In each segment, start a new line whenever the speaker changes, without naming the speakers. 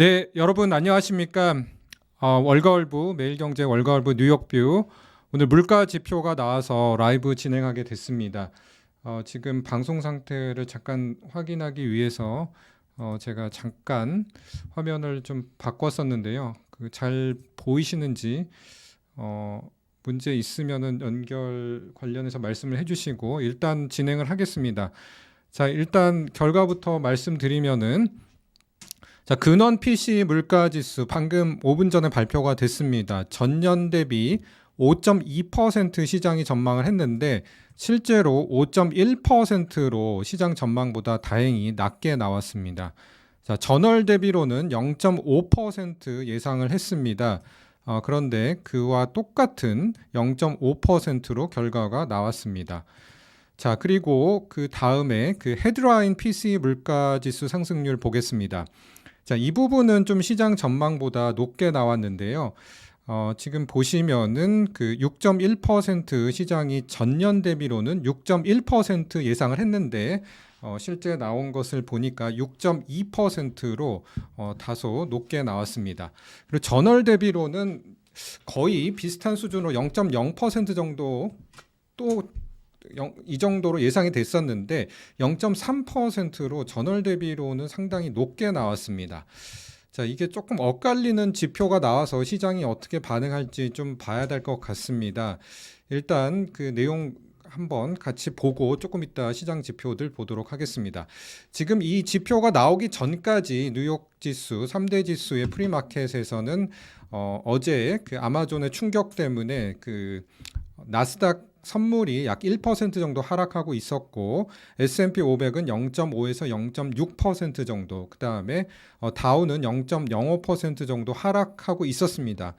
네, 여러분 안녕하십니까? 어, 월가월부 매일경제 월가월부 뉴욕뷰 오늘 물가 지표가 나와서 라이브 진행하게 됐습니다. 어, 지금 방송 상태를 잠깐 확인하기 위해서 어, 제가 잠깐 화면을 좀 바꿨었는데요. 그 잘 보이시는지 어, 문제 있으면은 연결 관련해서 말씀을 해주시고 일단 진행을 하겠습니다. 자, 일단 결과부터 말씀드리면은 자, 근원 PC 물가 지수 방금 5분 전에 발표가 됐습니다. 전년 대비 5.2% 시장이 전망을 했는데 실제로 5.1%로 시장 전망보다 다행히 낮게 나왔습니다. 자, 전월 대비로는 0.5% 예상을 했습니다. 어, 그런데 그와 똑같은 0.5%로 결과가 나왔습니다. 자, 그리고 그 다음에 그 헤드라인 PC 물가 지수 상승률 보겠습니다. 자, 이 부분은 좀 시장 전망보다 높게 나왔는데요. 어, 지금 보시면은 그 6.1% 시장이 전년 대비로는 6.1% 예상을 했는데 어, 실제 나온 것을 보니까 6.2%로 어, 다소 높게 나왔습니다. 그리고 전월 대비로는 거의 비슷한 수준으로 0.0% 정도 또 이 정도로 예상이 됐었는데 0.3%로 전월 대비로는 상당히 높게 나왔습니다. 자, 이게 조금 엇갈리는 지표가 나와서 시장이 어떻게 반응할지 좀 봐야 될 것 같습니다. 일단 그 내용 한번 같이 보고 조금 이따 시장 지표들 보도록 하겠습니다. 지금 이 지표가 나오기 전까지 뉴욕 지수 3대 지수의 프리마켓에서는 어, 어제 그 아마존의 충격 때문에 그 나스닥 선물이 약 1% 정도 하락하고 있었고 S&P 500은 0.5에서 0.6% 정도 그다음에 어, 다우는 0.05% 정도 하락하고 있었습니다.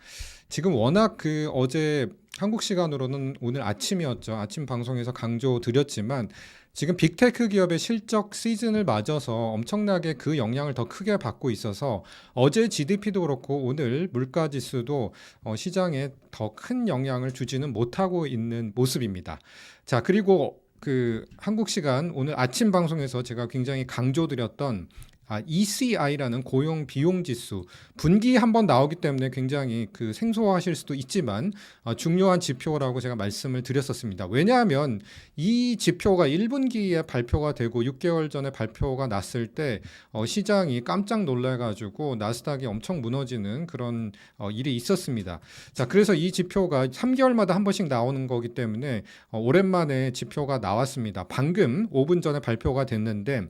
지금 워낙 그 어제 한국 시간으로는 오늘 아침이었죠. 아침 방송에서 강조 드렸지만 지금 빅테크 기업의 실적 시즌을 맞아서 엄청나게 그 영향을 더 크게 받고 있어서 어제 GDP도 그렇고 오늘 물가 지수도 어, 시장에 더 큰 영향을 주지는 못하고 있는 모습입니다. 자, 그리고 그 한국 시간 오늘 아침 방송에서 제가 굉장히 강조드렸던 아, ECI라는 고용 비용 지수 분기 한 번 나오기 때문에 굉장히 그 생소하실 수도 있지만 어, 중요한 지표라고 제가 말씀을 드렸었습니다. 왜냐하면 이 지표가 1분기에 발표가 되고 6개월 전에 발표가 났을 때 어, 시장이 깜짝 놀래가지고 나스닥이 엄청 무너지는 그런 어, 일이 있었습니다. 자, 그래서 이 지표가 3개월마다 한 번씩 나오는 거기 때문에 어, 오랜만에 지표가 나왔습니다. 방금 5분 전에 발표가 됐는데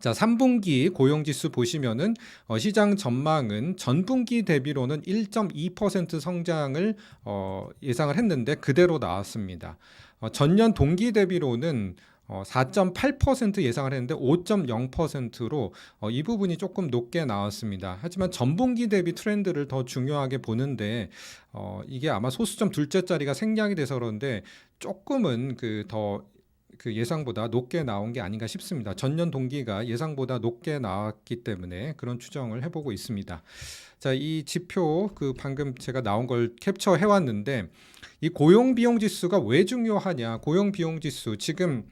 자, 3분기 고용지수 보시면은 어, 시장 전망은 전분기 대비로는 1.2% 성장을 어, 예상을 했는데 그대로 나왔습니다. 어, 전년 동기 대비로는 어, 4.8% 예상을 했는데 5.0%로 어, 이 부분이 조금 높게 나왔습니다. 하지만 전분기 대비 트렌드를 더 중요하게 보는데 어, 이게 아마 소수점 둘째 자리가 생략이 돼서 그런데 조금은 그 더 그 예상보다 높게 나온 게 아닌가 싶습니다. 전년 동기가 예상보다 높게 나왔기 때문에 그런 추정을 해보고 있습니다. 자, 이 지표 그 방금 제가 나온 걸 캡처해 왔는데 이 고용 비용 지수가 왜 중요하냐? 고용 비용 지수 지금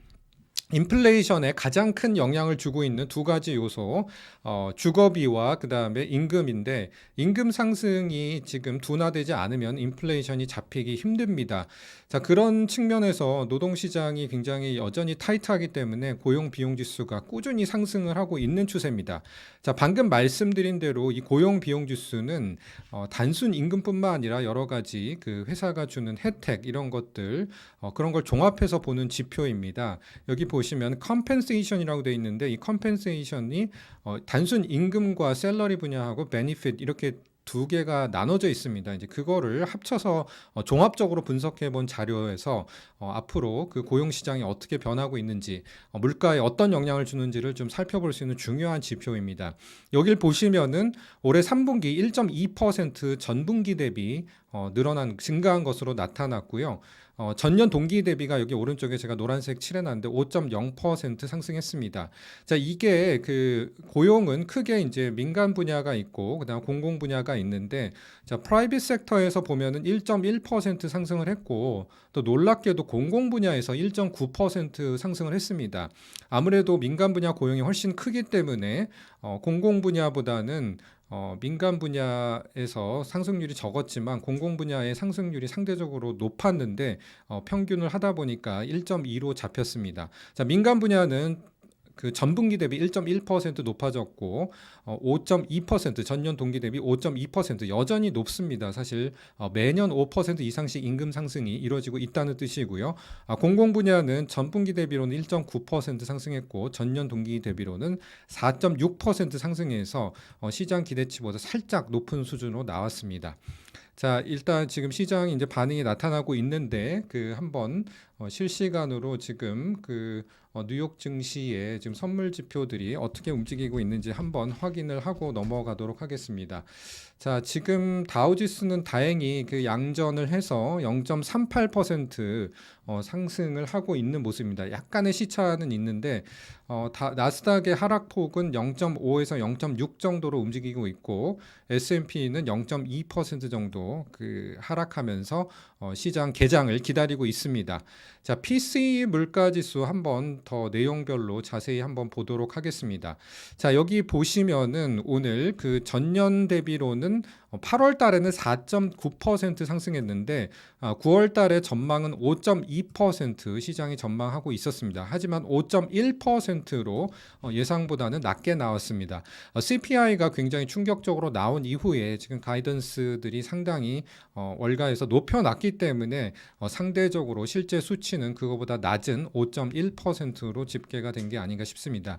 인플레이션에 가장 큰 영향을 주고 있는 두 가지 요소, 어, 주거비와 그 다음에 임금인데, 임금 상승이 지금 둔화되지 않으면 인플레이션이 잡히기 힘듭니다. 자, 그런 측면에서 노동시장이 굉장히 여전히 타이트하기 때문에 고용 비용 지수가 꾸준히 상승을 하고 있는 추세입니다. 자, 방금 말씀드린 대로 이 고용 비용 지수는 어, 단순 임금뿐만 아니라 여러 가지 그 회사가 주는 혜택 이런 것들, 어, 그런 걸 종합해서 보는 지표입니다. 여기 보 보시면 컴펜세이션이라고 되어 있는데 이 컴펜세이션이 어, 단순 임금과 셀러리 분야하고 베니핏 이렇게 두 개가 나눠져 있습니다. 이제 그거를 합쳐서 어, 종합적으로 분석해 본 자료에서 어, 앞으로 그 고용 시장이 어떻게 변하고 있는지 어, 물가에 어떤 영향을 주는지를 좀 살펴볼 수 있는 중요한 지표입니다. 여길 보시면은 올해 3분기 1.2% 전분기 대비 어, 늘어난 증가한 것으로 나타났고요. 어, 전년 동기 대비가 여기 오른쪽에 제가 노란색 칠해놨는데 5.0% 상승했습니다. 자, 이게 그 고용은 크게 이제 민간 분야가 있고 그다음 공공 분야가 있는데 자, 프라이빗 섹터에서 보면은 1.1% 상승을 했고 또 놀랍게도 공공 분야에서 1.9% 상승을 했습니다. 아무래도 민간 분야 고용이 훨씬 크기 때문에 어, 공공 분야보다는 어, 민간 분야에서 상승률이 적었지만 공공 분야의 상승률이 상대적으로 높았는데 어, 평균을 하다 보니까 1.2로 잡혔습니다. 자, 민간 분야는 그 전분기 대비 1.1% 높아졌고 어, 5.2% 전년 동기 대비 5.2% 여전히 높습니다. 사실 어, 매년 5% 이상씩 임금 상승이 이루어지고 있다는 뜻이고요. 아, 공공 분야는 전분기 대비로는 1.9% 상승했고 전년 동기 대비로는 4.6% 상승해서 어, 시장 기대치보다 살짝 높은 수준으로 나왔습니다. 자, 일단 지금 시장이 이제 반응이 나타나고 있는데 그 한번 어, 실시간으로 지금 그 어, 뉴욕 증시의 지금 선물 지표들이 어떻게 움직이고 있는지 한번 확인을 하고 넘어가도록 하겠습니다. 자, 지금 다우지수는 다행히 그 양전을 해서 0.38% 어, 상승을 하고 있는 모습입니다. 약간의 시차는 있는데 어, 다, 나스닥의 하락폭은 0.5에서 0.6 정도로 움직이고 있고 S&P는 0.2% 정도 그 하락하면서 어, 시장 개장을 기다리고 있습니다. 자, PCE 물가 지수 한번 더 내용별로 자세히 한번 보도록 하겠습니다. 자, 여기 보시면은 오늘 그 전년 대비로는 8월 달에는 4.9% 상승했는데 9월 달에 전망은 5.2% 시장이 전망하고 있었습니다. 하지만 5.1%로 예상보다는 낮게 나왔습니다. CPI가 굉장히 충격적으로 나온 이후에 지금 가이던스들이 상당히 어, 월가에서 높여놨기 때문에 어, 상대적으로 실제 수치 는 그거보다 낮은 5.1%로 집계가 된 게 아닌가 싶습니다.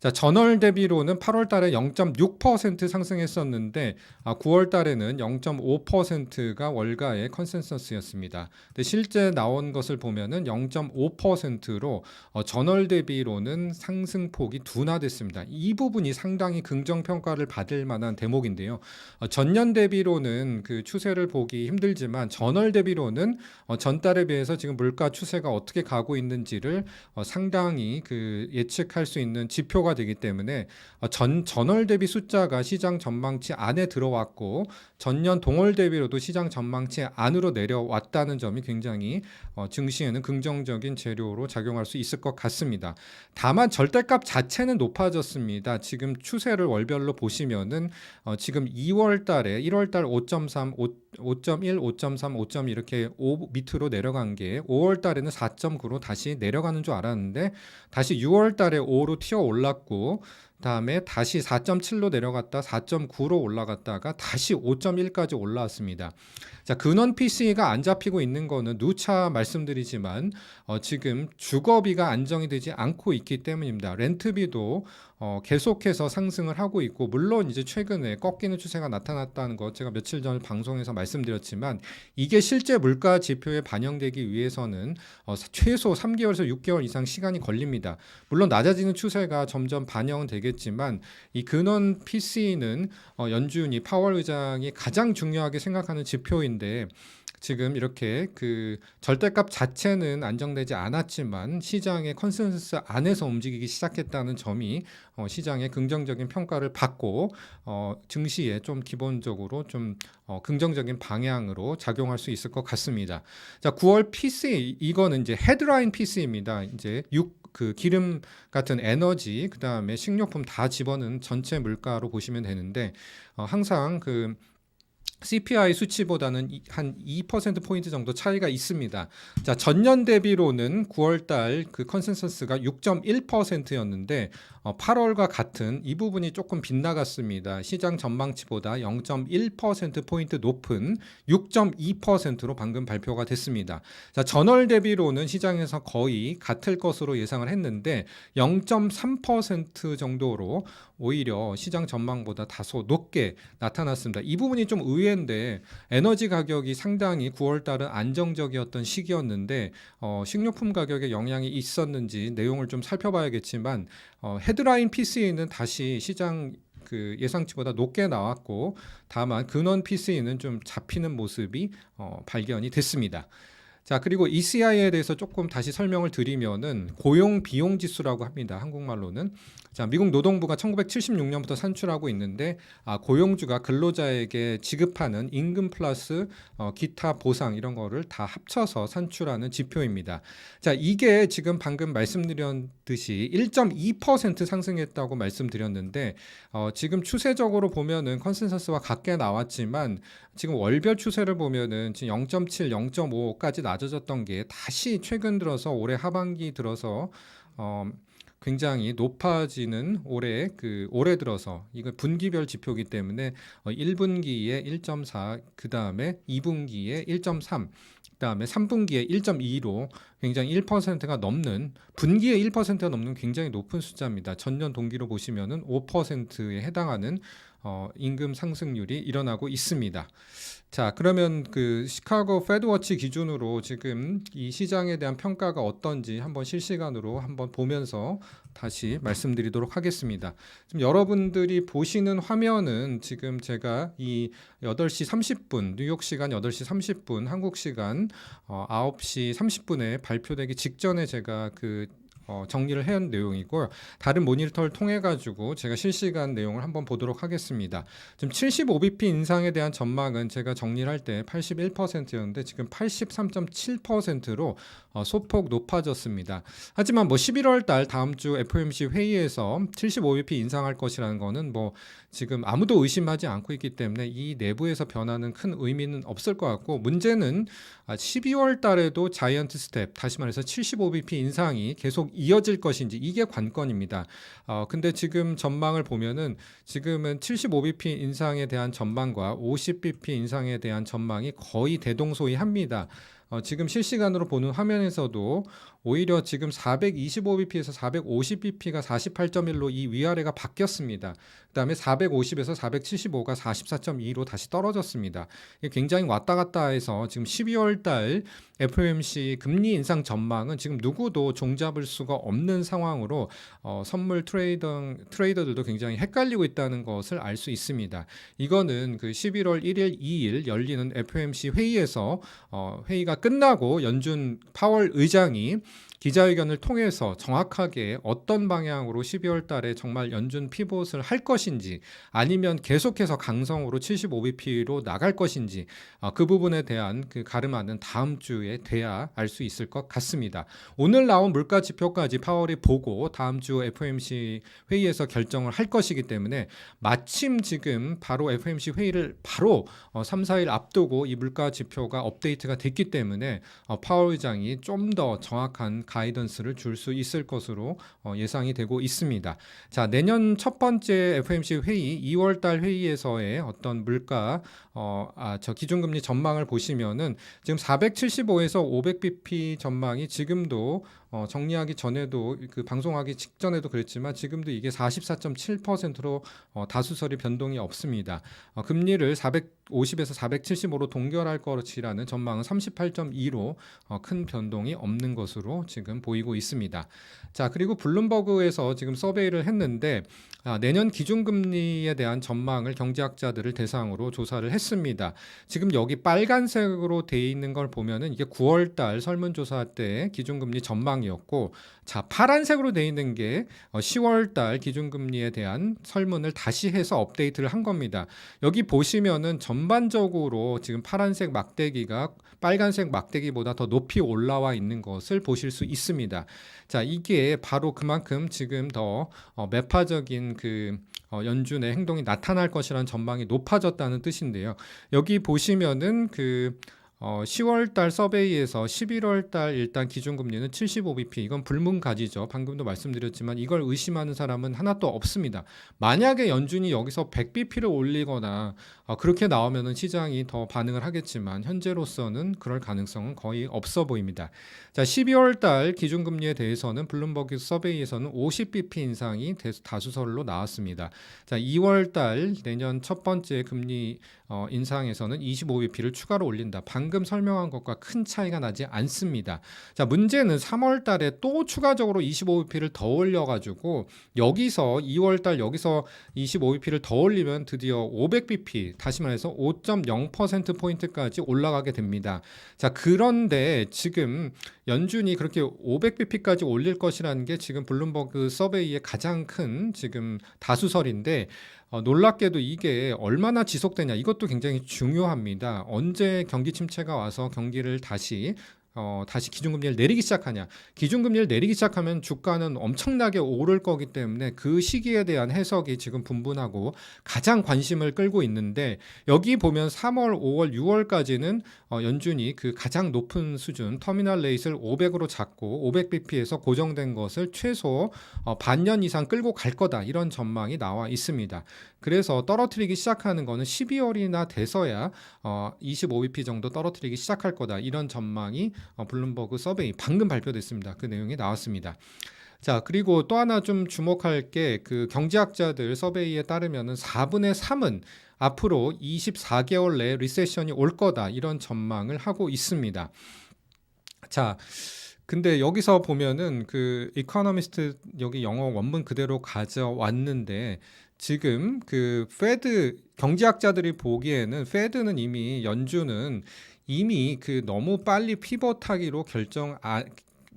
자, 전월 대비로는 8월 달에 0.6% 상승했었는데 아, 9월 달에는 0.5%가 월가의 컨센서스였습니다. 근데 실제 나온 것을 보면은 0.5%로 어, 전월 대비로는 상승폭이 둔화됐습니다. 이 부분이 상당히 긍정 평가를 받을 만한 대목인데요. 어, 전년 대비로는 그 추세를 보기 힘들지만 전월 대비로는 어, 전달에 비해서 지금 물가 추세가 어떻게 가고 있는지를 어, 상당히 그 예측할 수 있는 지표가 되기 때문에 어, 전 전월 대비 숫자가 시장 전망치 안에 들어왔고 전년 동월 대비로도 시장 전망치 안으로 내려왔다는 점이 굉장히 어, 증시에는 긍정적인 재료로 작용할 수 있을 것 같습니다. 다만 절대값 자체는 높아졌습니다. 지금 추세를 월별로 보시면은 어, 지금 2월 달에 1월 달 5.3, 5, 5.1, 5.3, 5.2 이렇게 5 밑으로 내려간 게 5월 달에는 4.9로 다시 내려가는 줄 알았는데 다시 6월 달에 5로 튀어 올랐고 해갖고 다음에 다시 4.7로 내려갔다 4.9로 올라갔다가 다시 5.1까지 올라왔습니다. 자, 근원 PC가 안 잡히고 있는 거는 누차 말씀드리지만 어, 지금 주거비가 안정이 되지 않고 있기 때문입니다. 렌트비도 어, 계속해서 상승을 하고 있고 물론 이제 최근에 꺾이는 추세가 나타났다는 것 제가 며칠 전 방송에서 말씀드렸지만 이게 실제 물가 지표에 반영되기 위해서는 어, 최소 3개월에서 6개월 이상 시간이 걸립니다. 물론 낮아지는 추세가 점점 반영되 겠지만 이 근원 PC는 어, 연준이 파월 의장이 가장 중요하게 생각하는 지표인데 지금 이렇게 그 절대값 자체는 안정되지 않았지만 시장의 컨센서스 안에서 움직이기 시작했다는 점이 어, 시장의 긍정적인 평가를 받고 어, 증시에 좀 기본적으로 좀 어, 긍정적인 방향으로 작용할 수 있을 것 같습니다. 자, 9월 PC 이거는 이제 헤드라인 PC입니다. 이제 6그 기름 같은 에너지 그다음에 식료품 다 집어넣은 전체 물가로 보시면 되는데 어, 항상 그 CPI 수치보다는 이- 한2% 포인트 정도 차이가 있습니다. 자, 전년 대비로는 9월 달그 컨센서스가 6.1%였는데 어, 8월과 같은 이 부분이 조금 빗나갔습니다. 시장 전망치보다 0.1% 포인트 높은 6.2%로 방금 발표가 됐습니다. 자, 전월 대비로는 시장에서 거의 같을 것으로 예상을 했는데 0.3% 정도로 오히려 시장 전망보다 다소 높게 나타났습니다. 이 부분이 좀 의외인데 에너지 가격이 상당히 9월 달은 안정적이었던 시기였는데 어, 식료품 가격에 영향이 있었는지 내용을 좀 살펴봐야겠지만 어, 헤드라인 PC는 다시 시장 그 예상치보다 높게 나왔고 다만 근원 PC는 좀 잡히는 모습이 어, 발견이 됐습니다. 자, 그리고 ECI에 대해서 조금 다시 설명을 드리면은 고용 비용 지수라고 합니다. 한국말로는. 자, 미국 노동부가 1976년부터 산출하고 있는데 아, 고용주가 근로자에게 지급하는 임금 플러스 어, 기타 보상 이런 거를 다 합쳐서 산출하는 지표입니다. 자, 이게 지금 방금 말씀드렸듯이 1.2% 상승했다고 말씀드렸는데 어, 지금 추세적으로 보면은 컨센서스와 같게 나왔지만 지금 월별 추세를 보면은 지금 0.7, 0.5까지 낮 아졌던 게 다시 최근 들어서 올해 하반기 들어서 어, 굉장히 높아지는 올해 그 올해 들어서 이거 분기별 지표이기 때문에 어, 1분기에 1.4, 그 다음에 2분기에 1.3, 그 다음에 3분기에 1.2로 굉장히 1%가 넘는 분기에 1%가 넘는 굉장히 높은 숫자입니다. 전년 동기로 보시면은 5%에 해당하는 어, 임금 상승률이 일어나고 있습니다. 자, 그러면 그 시카고 페드워치 기준으로 지금 이 시장에 대한 평가가 어떤지 한번 실시간으로 한번 보면서 다시 말씀드리도록 하겠습니다. 지금 여러분들이 보시는 화면은 지금 제가 이 8시 30분, 뉴욕 시간 8시 30분, 한국 시간 어, 9시 30분에 발표되기 직전에 제가 그 어, 정리를 해온 내용이고요. 다른 모니터를 통해 가지고 제가 실시간 내용을 한번 보도록 하겠습니다. 지금 75bp 인상에 대한 전망은 제가 정리를 할 때 81%였는데 지금 83.7%로 어, 소폭 높아졌습니다. 하지만 뭐 11월 달 다음 주 FOMC 회의에서 75bp 인상할 것이라는 거는 뭐 지금 아무도 의심하지 않고 있기 때문에 이 내부에서 변화는 큰 의미는 없을 것 같고 문제는 12월 달에도 자이언트 스텝 다시 말해서 75bp 인상이 계속 이어질 것인지 이게 관건입니다. 어 근데 지금 전망을 보면은 지금은 75bp 인상에 대한 전망과 50bp 인상에 대한 전망이 거의 대동소이합니다. 어, 지금 실시간으로 보는 화면에서도 오히려 지금 425bp에서 450bp가 48.1로 이 위아래가 바뀌었습니다. 그다음에 450에서 475가 44.2로 다시 떨어졌습니다. 굉장히 왔다 갔다 해서 지금 12월 달 FOMC 금리 인상 전망은 지금 누구도 종잡을 수가 없는 상황으로 어, 선물 트레이더 트레이더들도 굉장히 헷갈리고 있다는 것을 알 수 있습니다. 이거는 그 11월 1일, 2일 열리는 FOMC 회의에서 어, 회의가 끝나고 연준 파월 의장이 기자회견을 통해서 정확하게 어떤 방향으로 12월 달에 정말 연준 피봇을 할 것인지 아니면 계속해서 강성으로 75bp로 나갈 것인지 어, 그 부분에 대한 그 가름하는 다음 주에 돼야 알 수 있을 것 같습니다. 오늘 나온 물가 지표까지 파월이 보고 다음 주 FOMC 회의에서 결정을 할 것이기 때문에 마침 지금 바로 FOMC 회의를 바로 어, 3, 4일 앞두고 이 물가 지표가 업데이트가 됐기 때문에 어, 파월 의장이 좀 더 정확한 가이던스를 줄 수 있을 것으로 어, 예상이 되고 있습니다. 자, 내년 첫 번째 FOMC 회의 2월 달 회의에서의 어떤 물가 어, 아, 저 기준금리 전망을 보시면은 지금 475에서 500bp 전망이 지금도 어, 정리하기 전에도 그 방송하기 직전에도 그랬지만 지금도 이게 44.7%로 어, 다수설이 변동이 없습니다. 어, 금리를 450에서 475로 동결할 것이라는 전망은 38.2로 어, 큰 변동이 없는 것으로 지금 보이고 있습니다. 자 그리고 블룸버그에서 지금 서베이를 했는데 아, 내년 기준금리에 대한 전망을 경제학자들을 대상으로 조사를 했습니다. 지금 여기 빨간색으로 돼 있는 걸 보면은 이게 9월달 설문조사 때 기준금리 전망 이었고, 자 파란색으로 돼 있는 게 10월달 어, 기준금리에 대한 설문을 다시 해서 업데이트를 한 겁니다. 여기 보시면은 전반적으로 지금 파란색 막대기가 빨간색 막대기보다 더 높이 올라와 있는 것을 보실 수 있습니다. 자 이게 바로 그만큼 지금 더 어, 매파적인 그 어, 연준의 행동이 나타날 것이라는 전망이 높아졌다는 뜻인데요. 여기 보시면은 그 어, 10월 달 서베이에서 11월 달 일단 기준금리는 75bp 이건 불문가지죠. 방금도 말씀드렸지만 이걸 의심하는 사람은 하나도 없습니다. 만약에 연준이 여기서 100bp를 올리거나 어, 그렇게 나오면은 시장이 더 반응을 하겠지만 현재로서는 그럴 가능성은 거의 없어 보입니다. 자, 12월 달 기준금리에 대해서는 블룸버그 서베이에서는 50bp 인상이 다수설로 나왔습니다. 자, 2월 달 내년 첫 번째 금리 어, 인상에서는 25bp를 추가로 올린다. 방금 방금 설명한 것과 큰 차이가 나지 않습니다. 자, 문제는 3월 달에 또 추가적으로 25bp를 더 올려 가지고 여기서 2월 달 여기서 25bp를 더 올리면 드디어 500bp 다시 말해서 5.0% 포인트까지 올라가게 됩니다. 자, 그런데 지금 연준이 그렇게 500bp까지 올릴 것이라는 게 지금 블룸버그 서베이의 가장 큰 지금 다수설인데 어, 놀랍게도 이게 얼마나 지속되냐 이것도 굉장히 중요합니다. 언제 경기 침체가 와서 경기를 다시 어, 다시 기준금리를 내리기 시작하냐. 기준금리를 내리기 시작하면 주가는 엄청나게 오를 거기 때문에 그 시기에 대한 해석이 지금 분분하고 가장 관심을 끌고 있는데 여기 보면 3월, 5월, 6월까지는 어, 연준이 그 가장 높은 수준 터미널 레이스를 500으로 잡고 500bp에서 고정된 것을 최소 어, 반년 이상 끌고 갈 거다 이런 전망이 나와 있습니다. 그래서 떨어뜨리기 시작하는 거는 12월이나 돼서야 어, 25bp 정도 떨어뜨리기 시작할 거다 이런 전망이 어, 블룸버그 서베이 방금 발표됐습니다. 그 내용이 나왔습니다. 자, 그리고 또 하나 좀 주목할 게 그 경제학자들 서베이에 따르면은 4분의 3은 앞으로 24개월 내에 리세션이 올 거다 이런 전망을 하고 있습니다. 자, 근데 여기서 보면은 그 이코노미스트 여기 영어 원문 그대로 가져왔는데 지금 그 페드 경제학자들이 보기에는 페드는 이미 연준은 이미 그 너무 빨리 피벗하기로 결정 아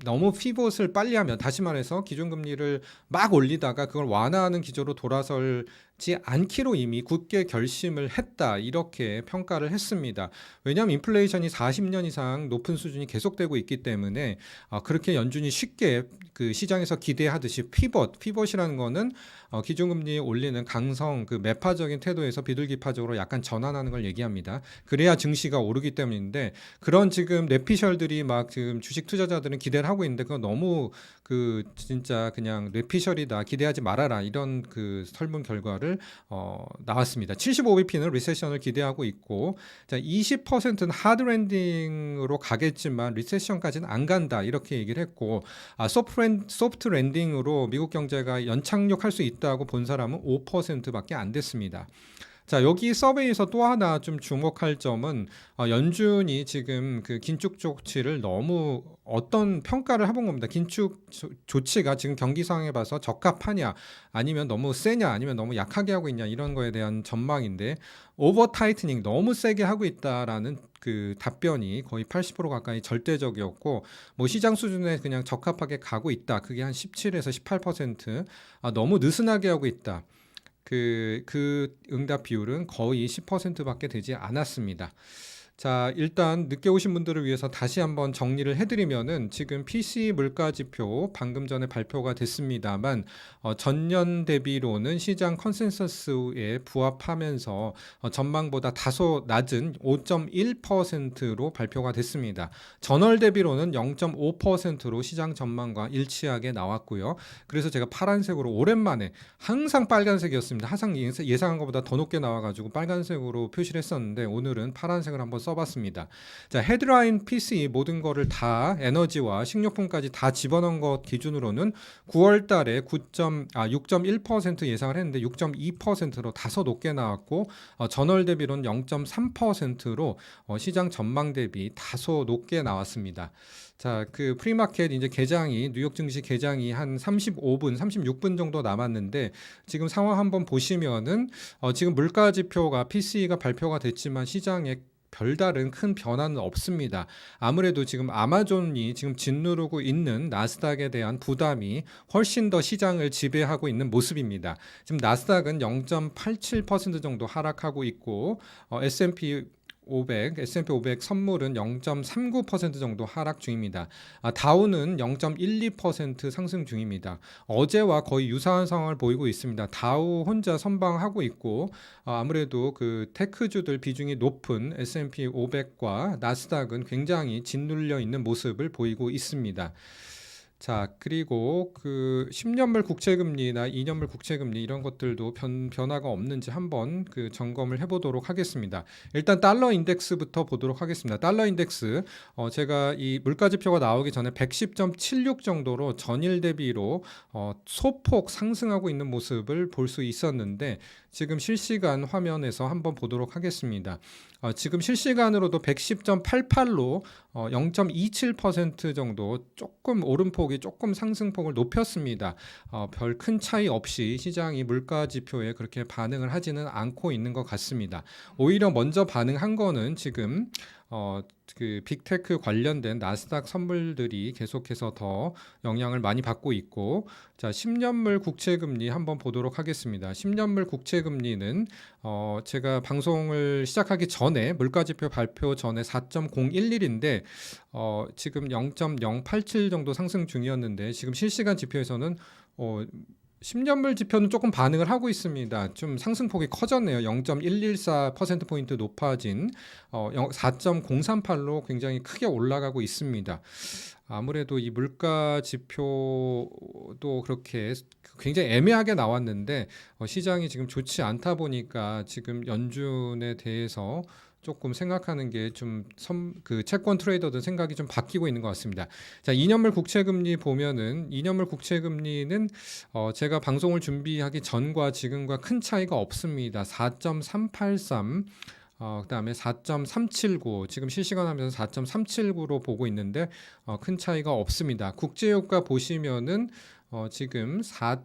너무 피벗을 빨리 하면 다시 말해서 기준 금리를 막 올리다가 그걸 완화하는 기조로 돌아설 지 않기로 이미 굳게 결심을 했다 이렇게 평가를 했습니다. 왜냐하면 인플레이션이 40년 이상 높은 수준이 계속되고 있기 때문에 어, 그렇게 연준이 쉽게 그 시장에서 기대하듯이 피벗 피벗이라는 거는 어, 기준금리 올리는 강성 그 매파적인 태도에서 비둘기파적으로 약간 전환하는 걸 얘기합니다. 그래야 증시가 오르기 때문인데 그런 지금 뇌피셜들이 막 지금 주식 투자자들은 기대를 하고 있는데 그거 너무 그 진짜 그냥 뇌피셜이다 기대하지 말아라 이런 그 설문 결과를 어, 나왔습니다. 75bp는 리세션을 기대하고 있고 자 20%는 하드 랜딩으로 가겠지만 리세션까지는 안 간다 이렇게 얘기를 했고 아 소프트, 랜, 소프트 랜딩으로 미국 경제가 연착륙할 수 있다고 본 사람은 5%밖에 안 됐습니다. 자 여기 서베이에서 또 하나 좀 주목할 점은 어, 연준이 지금 그 긴축 조치를 너무 어떤 평가를 해본 겁니다. 긴축 조- 조치가 지금 경기 상황에 봐서 적합하냐 아니면 너무 세냐 아니면 너무 약하게 하고 있냐 이런 거에 대한 전망인데 오버 타이트닝 너무 세게 하고 있다라는 그 답변이 거의 80% 가까이 절대적이었고 뭐 시장 수준에 그냥 적합하게 가고 있다. 그게 한 17에서 18% 아, 너무 느슨하게 하고 있다. 그, 그 응답 비율은 거의 10%밖에 되지 않았습니다. 자, 일단 늦게 오신 분들을 위해서 다시 한번 정리를 해드리면은 지금 PC 물가 지표 방금 전에 발표가 됐습니다만 어, 전년 대비로는 시장 컨센서스에 부합하면서 어, 전망보다 다소 낮은 5.1%로 발표가 됐습니다. 전월 대비로는 0.5%로 시장 전망과 일치하게 나왔고요. 그래서 제가 파란색으로 오랜만에 항상 빨간색이었습니다. 항상 예상- 예상한 것보다 더 높게 나와가지고 빨간색으로 표시를 했었는데 오늘은 파란색을 한번 써봤습니다. 자 헤드라인 PC 모든 거를 다 에너지와 식료품까지 다 집어넣은 것 기준으로는 9월 달에 9. 아6.1% 예상을 했는데 6.2%로 다소 높게 나왔고 어, 전월 대비로는 0.3%로 어, 시장 전망 대비 다소 높게 나왔습니다. 자, 그 프리마켓 이제 개장이 뉴욕 증시 개장이 한 35분, 36분 정도 남았는데 지금 상황 한번 보시면은 어, 지금 물가 지표가 PC가 발표가 됐지만 시장에 별다른 큰 변화는 없습니다. 아무래도 지금 아마존이 지금 짓누르고 있는 나스닥에 대한 부담이 훨씬 더 시장을 지배하고 있는 모습입니다. 지금 나스닥은 0.87% 정도 하락하고 있고 어, S&P 500, S&P 500 선물은 0.39% 정도 하락 중입니다. 아, 다우는 0.12% 상승 중입니다. 어제와 거의 유사한 상황을 보이고 있습니다. 다우 혼자 선방하고 있고 아, 아무래도 그 테크주들 비중이 높은 S&P 500과 나스닥은 굉장히 짓눌려 있는 모습을 보이고 있습니다. 자, 그리고 그 10년물 국채금리나 2년물 국채금리 이런 것들도 변, 변화가 없는지 한번 그 점검을 해보도록 하겠습니다. 일단 달러 인덱스부터 보도록 하겠습니다. 달러 인덱스, 어, 제가 이 물가 지표가 나오기 전에 110.76 정도로 전일 대비로 어, 소폭 상승하고 있는 모습을 볼 수 있었는데 지금 실시간 화면에서 한번 보도록 하겠습니다. 어, 지금 실시간으로도 110.88로 어, 0.27% 정도 조금 오름폭이 조금 상승폭을 높였습니다. 어, 별 큰 차이 없이 시장이 물가 지표에 그렇게 반응을 하지는 않고 있는 것 같습니다. 오히려 먼저 반응한 거는 지금 어, 그 빅테크 관련된 나스닥 선물들이 계속해서 더 영향을 많이 받고 있고 자 10년물 국채 금리 한번 보도록 하겠습니다. 10년물 국채 금리는 어, 제가 방송을 시작하기 전에 물가 지표 발표 전에 4.011인데 어, 지금 0.087 정도 상승 중이었는데 지금 실시간 지표에서는 어, 10년물 지표는 조금 반응을 하고 있습니다. 좀 상승폭이 커졌네요. 0.114% 포인트 높아진 어, 4.038로 굉장히 크게 올라가고 있습니다. 아무래도 이 물가 지표도 그렇게 굉장히 애매하게 나왔는데 어, 시장이 지금 좋지 않다 보니까 지금 연준에 대해서 조금 생각하는 게 좀 그 채권 트레이더들 생각이 좀 바뀌고 있는 것 같습니다. 자, 2년물 국채 금리 보면은 2년물 국채 금리는 어 제가 방송을 준비하기 전과 지금과 큰 차이가 없습니다. 4.383 어, 그다음에 4.379 지금 실시간 하면서 4.379로 보고 있는데 어, 큰 차이가 없습니다. 국제유가 보시면은 어, 지금 4.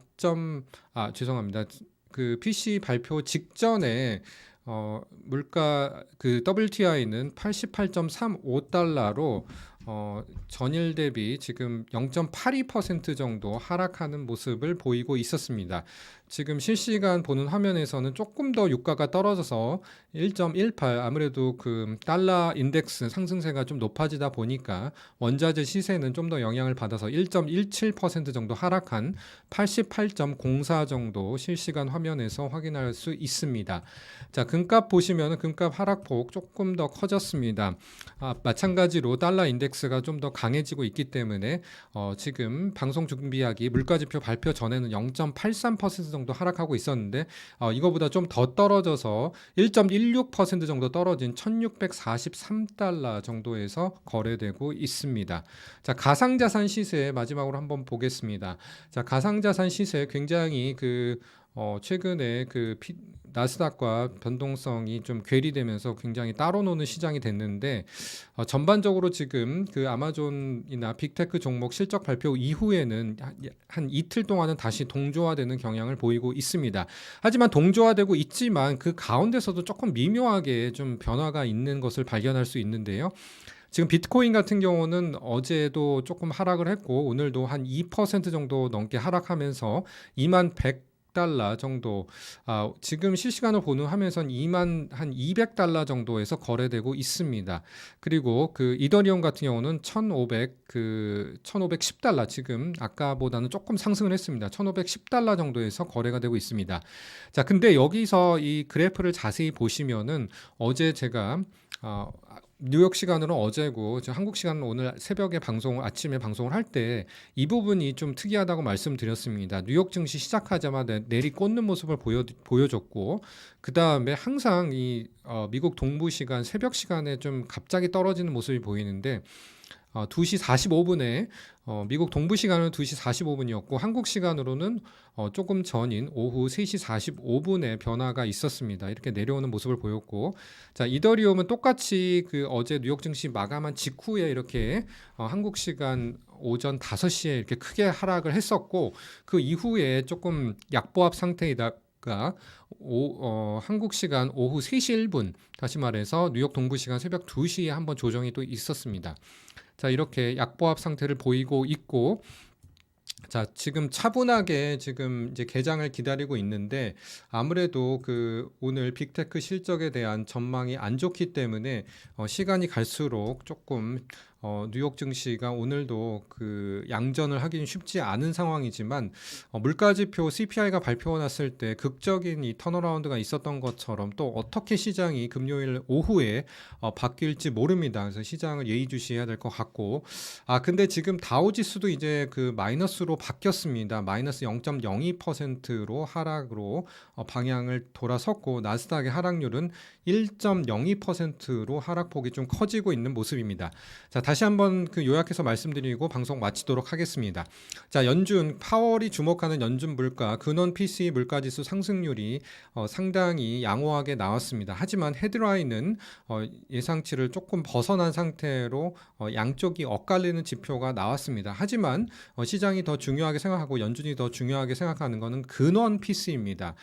아 죄송합니다. 그 PC 발표 직전에 어, 물가 그 WTI는 88.35달러로 어, 전일 대비 지금 0.82% 정도 하락하는 모습을 보이고 있었습니다. 지금 실시간 보는 화면에서는 조금 더 유가가 떨어져서 1.18 아무래도 그 달러 인덱스 상승세가 좀 높아지다 보니까 원자재 시세는 좀 더 영향을 받아서 1.17% 정도 하락한 88.04 정도 실시간 화면에서 확인할 수 있습니다. 자, 금값 보시면은 금값 하락폭 조금 더 커졌습니다. 아, 마찬가지로 달러 인덱스가 좀 더 강해지고 있기 때문에 어, 지금 방송 준비하기 물가지표 발표 전에는 0.83% 정도 하락하고 있었는데 어, 이거보다 좀 더 떨어져서 1.16% 정도 떨어진 1,643달러 정도에서 거래되고 있습니다. 자, 가상자산 시세 마지막으로 한번 보겠습니다. 자, 가상자산 시세 굉장히 그 어, 최근에 그 피, 나스닥과 변동성이 좀 괴리되면서 굉장히 따로 노는 시장이 됐는데 어, 전반적으로 지금 그 아마존이나 빅테크 종목 실적 발표 이후에는 한, 한 이틀 동안은 다시 동조화되는 경향을 보이고 있습니다. 하지만 동조화되고 있지만 그 가운데서도 조금 미묘하게 좀 변화가 있는 것을 발견할 수 있는데요. 지금 비트코인 같은 경우는 어제도 조금 하락을 했고 오늘도 한 2% 정도 넘게 하락하면서 2만 100 달러 정도 아, 지금 실시간으로 보는 화면에선 2만 한 200달러 정도에서 거래되고 있습니다. 그리고 그 이더리움 같은 경우는 1,500 그 1,510달러 지금 아까보다는 조금 상승을 했습니다. 1,510달러 정도에서 거래가 되고 있습니다. 자, 근데 여기서 이 그래프를 자세히 보시면은 어제 제가 어, 뉴욕 시간으로 어제고 한국 시간은 오늘 새벽에 방송 아침에 방송을 할 때 이 부분이 좀 특이하다고 말씀드렸습니다. 뉴욕 증시 시작하자마자 내리 꽂는 모습을 보여 보여줬고 그 다음에 항상 이 어, 미국 동부 시간 새벽 시간에 좀 갑자기 떨어지는 모습이 보이는데 어, 2시 45분에 어, 미국 동부 시간은 2시 45분이었고 한국 시간으로는 어, 조금 전인 오후 3시 45분에 변화가 있었습니다. 이렇게 내려오는 모습을 보였고 자 이더리움은 똑같이 그 어제 뉴욕 증시 마감한 직후에 이렇게 어, 한국 시간 오전 5시에 이렇게 크게 하락을 했었고 그 이후에 조금 약보합 상태이다 가 오, 어, 한국 시간 오후 3시 1분 다시 말해서 뉴욕 동부 시간 새벽 2시에 한번 조정이 또 있었습니다. 자, 이렇게 약보합 상태를 보이고 있고 자, 지금 차분하게 지금 이제 개장을 기다리고 있는데 아무래도 그 오늘 빅테크 실적에 대한 전망이 안 좋기 때문에 어, 시간이 갈수록 조금 어, 뉴욕 증시가 오늘도 그 양전을 하기는 쉽지 않은 상황이지만 어, 물가지표 CPI가 발표났을 때 극적인 이 턴어라운드가 있었던 것처럼 또 어떻게 시장이 금요일 오후에 어, 바뀔지 모릅니다. 그래서 시장을 예의주시해야 될 것 같고 아 근데 지금 다우지수도 이제 그 마이너스로 바뀌었습니다. 마이너스 0.02%로 하락으로 어, 방향을 돌아섰고 나스닥의 하락률은 1.02%로 하락폭이 좀 커지고 있는 모습입니다. 자 다시 한번 그 요약해서 말씀드리고 방송 마치도록 하겠습니다. 자, 연준 파월이 주목하는 연준 물가 근원 PCE 물가 지수 상승률이 어, 상당히 양호하게 나왔습니다. 하지만 헤드라인은 어, 예상치를 조금 벗어난 상태로 어, 양쪽이 엇갈리는 지표가 나왔습니다. 하지만 어, 시장이 더 중요하게 생각하고 연준이 더 중요하게 생각하는 것은 근원 PC입니다.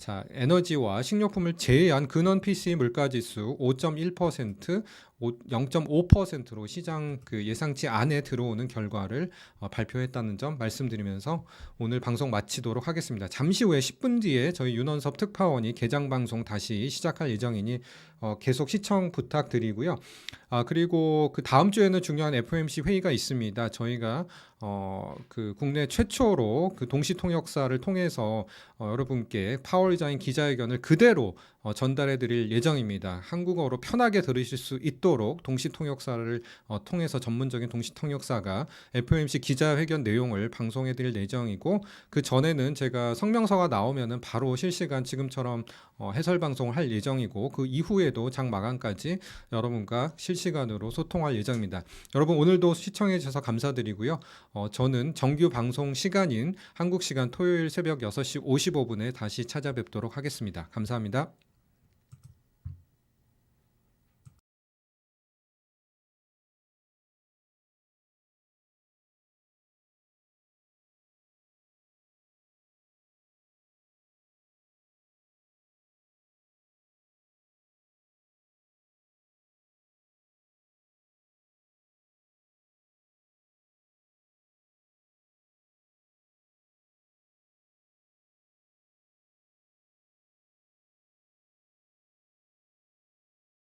자, 에너지와 식료품을 제외한 근원 PC 물가 지수 5.1%, 0.5%로 시장 그 예상치 안에 들어오는 결과를 어, 발표했다는 점 말씀드리면서 오늘 방송 마치도록 하겠습니다. 잠시 후에 10분 뒤에 저희 윤원섭 특파원이 개장 방송 다시 시작할 예정이니 어, 계속 시청 부탁드리고요. 아 그리고 그 다음 주에는 중요한 FOMC 회의가 있습니다. 저희가 어, 그 국내 최초로 그 동시 통역사를 통해서 어, 여러분께 파월 의장의 기자회견을 그대로 어, 전달해 드릴 예정입니다. 한국어로 편하게 들으실 수 있도록 동시 통역사를 어, 통해서 전문적인 동시 통역사가 FOMC 기자회견 내용을 방송해 드릴 예정이고 그 전에는 제가 성명서가 나오면은 바로 실시간 지금처럼 어, 해설 방송을 할 예정이고 그 이후에도 장 마감까지 여러분과 실시간으로 소통할 예정입니다. 여러분 오늘도 시청해 주셔서 감사드리고요. 어, 저는 정규 방송 시간인 한국 시간 토요일 새벽 6시 55분에 다시 찾아뵙도록 하겠습니다. 감사합니다.